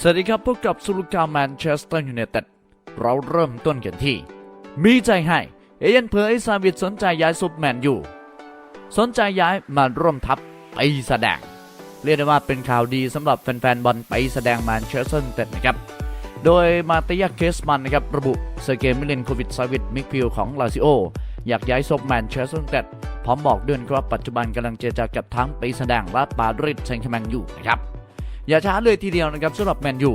สวัสดีครับพบกับสุลกาแมนเชสเตอร์ยูไนเต็ดเราเริ่มต้นกันที่ มีใจให้ เอเย่นเผยซาวิดสนใจย้ายซุปแมนอยู่ สนใจย้ายมาร่วมทัพไปแสดง เรียกได้ว่าเป็นข่าวดีสำหรับแฟนๆบอลไปแสดงแมนเชสเตอร์ยูไนเต็ดนะครับ โดยมาตียเคสมันนะครับระบุเซเกมิเลนโควิดซาวิดมิกฟิลของลาซิโออยากย้ายซบแมนเชสเตอร์ยูไนเต็ดพร้อมบอกด้วยครับว่าปัจจุบันกำลังเจรจากับทั้งไปแสดงและปาริดแซงต์แชร์แมงอยู่นะครับ อย่าช้าเลยทีเดียวนะครับสำหรับแมนยู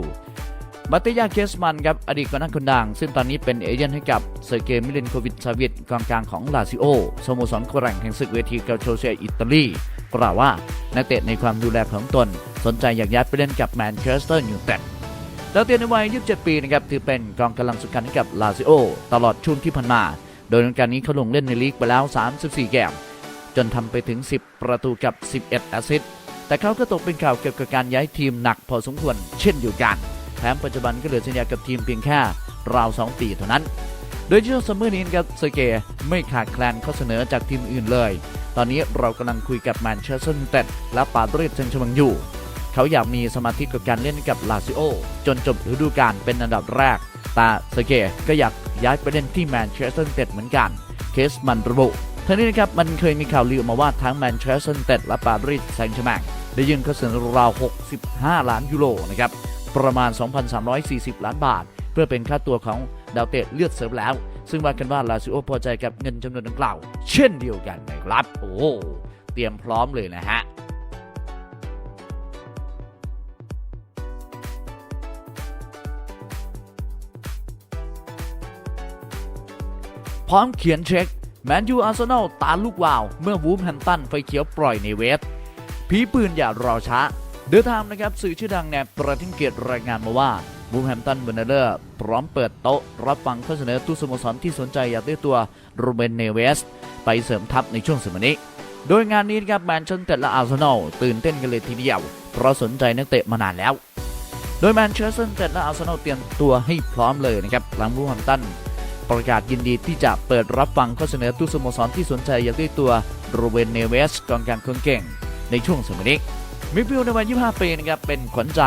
บัตเตยาเคสมันครับอดีตกองหน้าคนดัง ซึ่งตอนนี้เป็นเอเจนต์ให้กับเซอร์เกย์มิเลนโควิดซาวิดกองกลางของลาซิโอสโมสรแรงแห่งศึกเวทีเกาโชเซียอิตาลีกล่าวว่านักเตะในความดูแลของตน สนใจอยากย้ายไปเล่นกับแมนเชสเตอร์ยูไนเต็ดดาวเตะในวัย 27 ปีนะครับถือเป็นกองกำลังสำคัญให้กับลาซิโอตลอดช่วงที่ผ่านมา โดยในการนี้เขาลงเล่นในลีกไปแล้ว 34 เกมจนทำไปถึง 10 ประตูกับ 11 แอสซิสต์ แต่เขาก็ตกเป็นข่าวเกี่ยวกับการย้ายทีมหนักพอสมควรเช่นเดียวกันแถมปัจจุบันก็เหลือสัญญากับทีมเพียงแค่ราว 2 ปีเท่านั้น โดยช่วงซัมเมอร์นี้นะครับเซเกไม่ขาดแคลนข้อเสนอจากทีมอื่นเลย ตอนนี้เรากำลังคุยกับแมนเชสเตอร์ยูไนเต็ดและปาดริดเซนต์แชร์แมงอยู่ เขาอยากมีสมาธิกับการเล่นกับลาซิโอจนจบฤดูกาลเป็นอันดับแรก แต่เซเกก็อยากย้ายไปเล่นที่แมนเชสเตอร์ยูไนเต็ดเหมือนกัน เคสมันระบุ ทั้งนี้นะครับมันเคยมีข่าวลือออกมาว่าทั้งแมนเชสเตอร์ยูไนเต็ดและปาริดแซงต์แชร์แมงได้ยื่นข้อเสนอราว 65 ล้านยูโรนะครับประมาณ 2,340 ล้านบาท เพื่อเป็นค่าตัวของดาวเตะเลือดเสริมแล้ว ซึ่งว่ากันว่าลาซิโอพอใจกับเงินจำนวนดังกล่าว เช่นเดียวกันนะครับโอ้เตรียมพร้อมเลยนะฮะพร้อมเขียนเช็ค แมนยูอาร์เซนอลตาลูกวาว เมื่อวูฟแฮมตันไฟเขียวปล่อยในเวสผีปืนอย่ารอช้า เดอะไทม์นะครับสื่อชื่อดังในประเทศอังกฤษรายงานมาว่าบูมแฮมตันเบเนเดอร์พร้อมเปิดโต๊ะ รับฟังข้อเสนอตู้สโมสรที่สนใจอยากได้ตัวโรเบนเนเวส ไปเสริมทัพในช่วงสมัยนี้ โดยงานนี้นะครับแมนเชสเตอร์และอาร์เซนอลตื่นเต้นกันเลยทีเดียว เพราะสนใจนักเตะมานานแล้ว โดยแมนเชสเตอร์และอาร์เซนอลเตรียมตัวให้พร้อมเลยนะครับหลังบูมแฮมตัน ประกาศยินดีที่จะเปิดรับฟังข้อเสนอตู้สโมสรที่สนใจอยากได้ตัวโรเบนเนเวสกองกลางคนเก่ง ในช่วงสมัยนี้มิฟิลในวัย 25 ปีนะครับเป็นขวัญใจ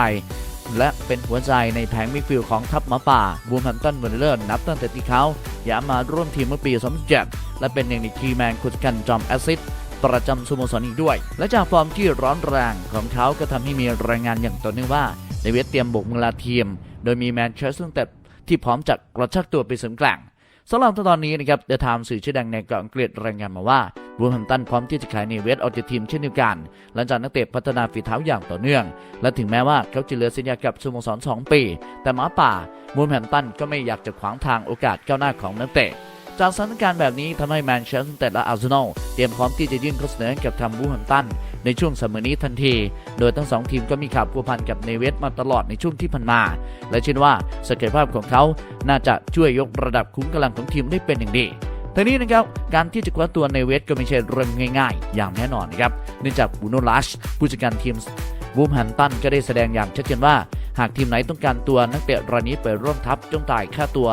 และเป็นหัวใจในแผงมิฟิลของทัพหมาป่าบูมแฮมตันเวอร์เลอร์นับตั้งแต่ที่เขาย้ายมาร่วมทีมเมื่อปี 2007 และเป็นหนึ่งในคีแมนคนสำคัญจอมแอสซิสประจำสโมสรอีกด้วย และจากฟอร์มที่ร้อนแรงของเขาก็ทำให้มีรายงานอย่างต่อเนื่องว่าในเวสเตรียมบุกมือลาทีม โดยมีแมนเชสเตอร์ยูไนเต็ด ที่พร้อมจะกระชักตัวไปเสริมกลางสำหรับตอนนี้นะครับเดอะไทม์สื่อชื่อดังในเกาะอังกฤษรายงานมาว่าบูมแฮมตันพร้อมที่จะขายเนเวสออกจากทีมเช่นเดียวกัน หลังจากนักเตะพัฒนาฝีเท้าอย่างต่อเนื่อง และถึงแม้ว่าเขาจะเหลือสัญญากับสโมสร2ปี แต่หมาป่าบูมแฮมตันก็ไม่อยากจะขวางทางโอกาสก้าวหน้าของนักเตะ จากสถานการณ์แบบนี้ทำให้แมนเชสเตอร์และอาร์เซนอลเตรียมพร้อมที่จะยื่นข้อเสนอกับทางบูมแฮมตันในช่วงสมัยนี้ทันที โดยทั้งสองทีมก็มีข่าวพัวพันกับเนเวสมาตลอดในช่วงที่ผ่านมา และเชื่อว่าศักยภาพของเขาน่าจะช่วยยกระดับคุ้มกำลังของทีมได้เป็นอย่างดีทีนี้นะครับการที่จะคว้าตัวเนเวสก็ไม่ใช่เรื่องง่ายๆ อย่างแน่นอนนะครับเนื่องจากบูโนลัชผู้จัดการทีมบูมแฮมตันก็ได้แสดงอย่างชัดเจนว่า หากทีมไหนต้องการตัวนักเตะรายนี้ไปร่วมทัพจงจ่ายค่าตัว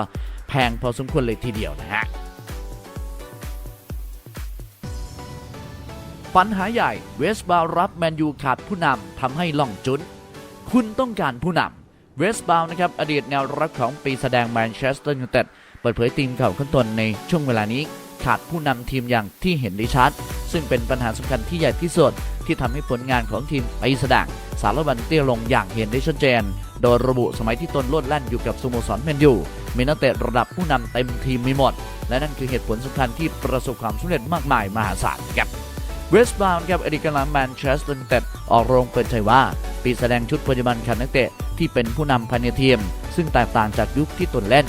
พงพอสมควรเลยทีเดียวนะฮะปัญหาใหญ่เวสบารับแมนยูขาดผู้นำทำให้ล่องจุน คุณต้องการผู้นำเวสบานะครับอดีตแนวรับของปีแสดงแมนเชสเตอร์ยูไนเต็ดเปิดเผยทีมข่าขั้นตนในช่วงเวลานี้ ขาดผู้นำทีมอย่างที่เห็นได้ชัด ซึ่งเป็นปัญหาสำคัญที่ใหญ่ที่สุดที่ทำให้ผลงานของทีมไปแสดงสารวันเตี้ยลงอย่างเห็นได้ชัดเจน โดยระบุสมัยที่ตนลดแล่นอยู่กับสโมสรแมนยู มีนักเตะระดับผู้นำเต็มทีมมีหมด และนั่นคือเหตุผลสำคัญที่ประสบความสำเร็จมากมายมหาศาลครับเวสต์บาวน์ครับอดีตกำลังแมนเชสเตอร์ยูไนเต็ดออกโรงเปิดเผยว่าปีแสดงชุดปัจจุบันขาดนักเตะที่เป็นผู้นำภายในทีม ซึ่งแตกต่างจากยุคที่ตนเล่น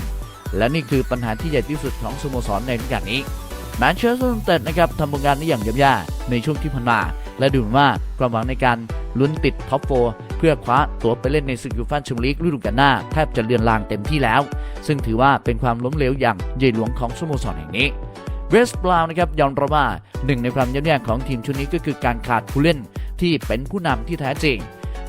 และนี่คือปัญหาที่ใหญ่ที่สุดของสโมสรในฤดูกาลนี้แมนเชสเตอร์ยูไนเต็ดนะครับทำผลงานได้อย่างย่ำแย่ในช่วงที่ผ่านมา และดูนว่าความหวังในการลุ้นติดท็อปโฟเพื่อคว้าตั๋วไปเล่นในศึกยูฟ่าแชมเปี้ยนลีกฤดูกาลหน้าแทบจะเลือนลางเต็มที่แล้ว ซึ่งถือว่าเป็นความล้มเหลวอย่างใหญ่หลวงของสโมสรแห่งนี้เวสต์บราวน์นะครับยอมรับว่าหนึ่งในความย่ำแย่ของทีมชุดนี้ก็คือการขาดผู้เล่นที่เป็นผู้นำที่แท้จริง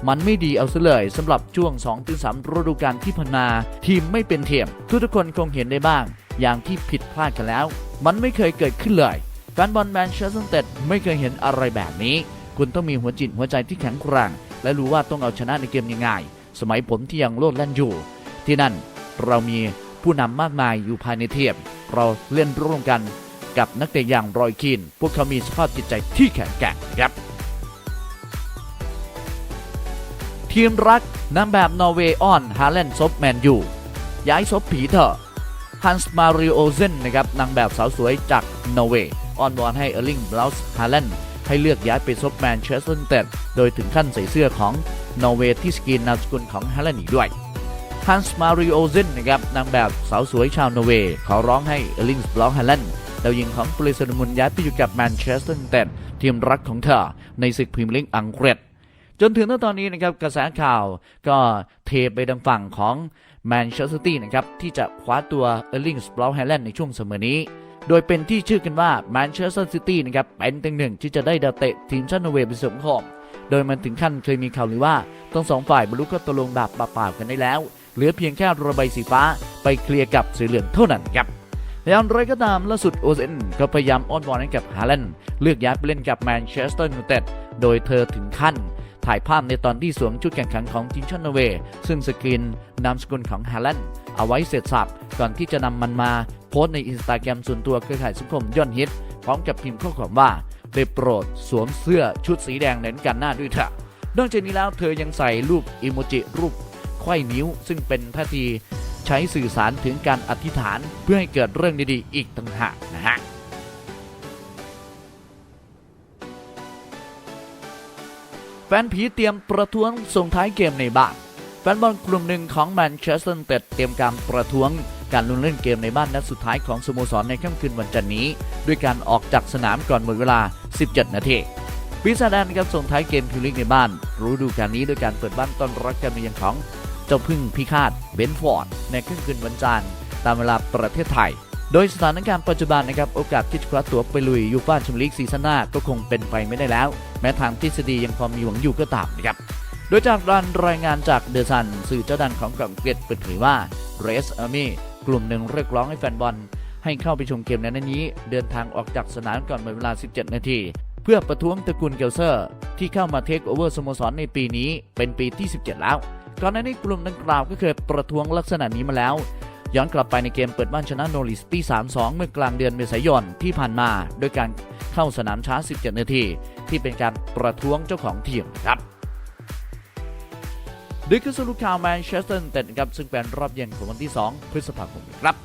มันไม่ดีเอาซะเลยสำหรับช่วง2-3ฤดูกาลที่ผ่านมาทีมไม่เป็นเทียมทุกทุกคนคงเห็นได้บ้าง อย่างที่ผิดพลาดกันแล้ว มันไม่เคยเกิดขึ้นเลย แฟนบอลแมนเชสเตอร์ไนเต็ดไม่เคยเห็นอะไรแบบนี้ คุณต้องมีหัวจิตหัวใจที่แข็งแกร่งและรู้ว่าต้องเอาชนะในเกมยังไงสมัยผมที่ยังโลดแล่นอยู่ ที่นั่นเรามีผู้นำมากมายอยู่ภายในเทียมเราเล่นร่วมกันกับนักเตะอย่างรอยคีนพวกเขามีสภาพจิตใจที่แข็งแกร่งครับ ทีมรักนางแบบนอร์เวย์ออนฮาเลนซบแมนยูย้ายซบผีเถอะฮันส์มาริโอเซนนะครับนางแบบสาวสวยจากนอร์เวย์ ออนวอนให้เออร์ลิงบราส์ฮาเลนด์ให้เลือกย้ายไปซบแมนเชสเตอร์ยูไนเต็ดโดยถึงขั้นใส่เสื้อของนอร์เวย์ที่สกรีนนามสกุลของฮาเลนอีกด้วยฮันส์มาริโอเซนนะครับนางแบบสาวสวยชาวนอร์เวย์ขอร้องให้เออร์ลิงบราส์ฮาเลนดาวยิงของปริสนมุนย้ายไปอยู่กับแมนเชสเตอร์ยูไนเต็ดทีมรักของเธอในศึกพรีเมียร์ลีกอังกฤษจนถึงตอนนี้นะครับกระแสข่าวก็เทไปทางฝั่งของแมนเชสเตอร์ซิตี้นะครับที่จะคว้าตัวเออร์ลิงสปลาวไฮแลนด์ในช่วงเสมอนี้ โดยเป็นที่ชื่อกันว่าแมนเชสเตอร์ซิตี้นะครับเป็นตังหนึ่งที่จะได้ดาวเตะทีมชาตินอร์เวย์ไปสมทบโดยมันถึงขั้นเคยมีข่าวลือว่าทั้งสองฝ่ายบรรลุข้อตกลงแบบเปล่าๆกันได้แล้ว เหลือเพียงแค่ระบายสีฟ้าไปเคลียร์กับสีเหลืองเท่านั้นครับอย่างไรก็ตามล่าสุดโอเซนก็พยายามอ้อนวอนให้กับฮาแลนด์เลือกย้ายไปเล่นกับแมนเชสเตอร์ยูไนเต็ดโดยเธอถึงขั้น ถ่ายภาพในตอนที่สวมชุดแข่งขันของทีมชาตินอร์เวย์ซึ่งสกรีนนามสกุลของฮาแลนด์เอาไว้เสร็จสับก่อนที่จะนำมันมา พสต์ในอินสตาแกรมส่วนตัวเครือข่ายสังคมยอดฮิต พร้อมกับพิมพ์ข้อความว่าได้โปรดสวมเสื้อชุดสีแดงเน้นกันหน้าด้วยเถอะนอกจากนี้แล้วเธอยังใส่รูปอิโมจิรูปไขว้นิ้ว ซึ่งเป็นท่าทีใช้สื่อสารถึงการอธิษฐานเพื่อให้เกิดเรื่องดีๆ อีกต่างหากนะฮะแฟนผีเตรียมประท้วงส่งท้ายเกมในบ้านแฟนบอลกลุ่มหนึ่งของแมนเชสเตอร์เต็ดเตรียมการประท้วง การลงเล่นเกมในบ้านนัดสุดท้ายของสโมสรในค่ำคืนวันจันทร์นี้ ด้วยการออกจากสนามก่อนหมดเวลา 17 นาทีปีศาจแดนะครับส่งท้ายเกมพรีเลีกในบ้าน รู้ดูการนี้ด้วยการเปิดบ้านต้อนรับการมาเยือนของเจ้าพึ่งพิฆาตเบนฟอร์ดในค่ำคืนวันจันทร์ตามเวลาประเทศไทย โดยสถานการณ์ปัจจุบันนะครับโอกาสที่จะคว้าตัวไปลุยยูฟ่าแชมเปี้ยนลีกซีซั่นหน้าก็คงเป็นไปไม่ได้แล้ว แม้ทางทฤษฎียังพอมีหวังอยู่ก็ตามนะครับโดยจากการรายงานจากเดอะซันสื่อเจ้าดันของกาหลีเกตเปิดเผยว่าเรสอาร์มี่ กลุ่มหนึ่งเรียกร้องให้แฟนบอล ให้เข้าไปชมเกมในนัดนี้ เดินทางออกจากสนามก่อนเวลา 17 นาที เพื่อประท้วงตระกูลเกลเซอร์ ที่เข้ามาเทคโอเวอร์สโมสรในปีนี้เป็นปีที่ 17 แล้ว ก่อนหน้านี้กลุ่มดังกล่าวก็เคยประท้วงลักษณะนี้มาแล้ว ย้อนกลับไปในเกมเปิดบ้านชนะโนริสปี3-2 เมื่อกลางเดือนเมษายนที่ผ่านมา โดยการเข้าสนามช้า 17 นาที ที่เป็นการประท้วงเจ้าของทีมครับ ดิคือสรุปข่าวแมนเชสเตอร์เต็ดนะครับซึ่งเป็นรอบเย็นของวันที่ 2 พฤษภาคมครับ